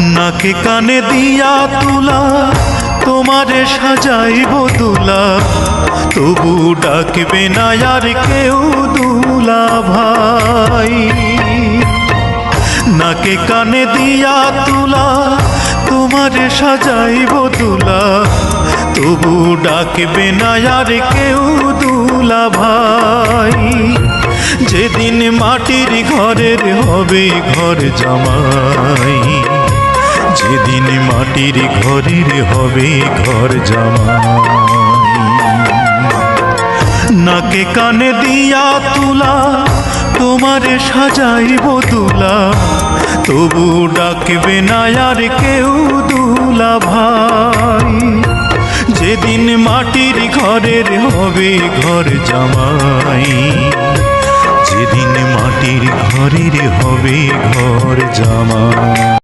নাকে কানে দিয়া তুলা, তোমারে সাজাইব দুলা। তবু ডাকবে না আর কেউ দুলা ভাই। নাকে কানে দিয়া তুলা, তোমারে সাজাইব দুলা। তবু ডাকবে না আর কেউ দুলা ভাই। যেদিন মাটির ঘরের হবে ঘর জামাই। যেদিন মাটির ঘরের হবে ঘর জামাই। নাকে কানে দিয়া তুলা, তোমারে সাজাইব দুলা। তবু ডাকবে না আর কেউ দুলা ভাই। যেদিন মাটির ঘরের হবে ঘর জামাই, যেদিন মাটির ঘরের হবে ঘর জামাই।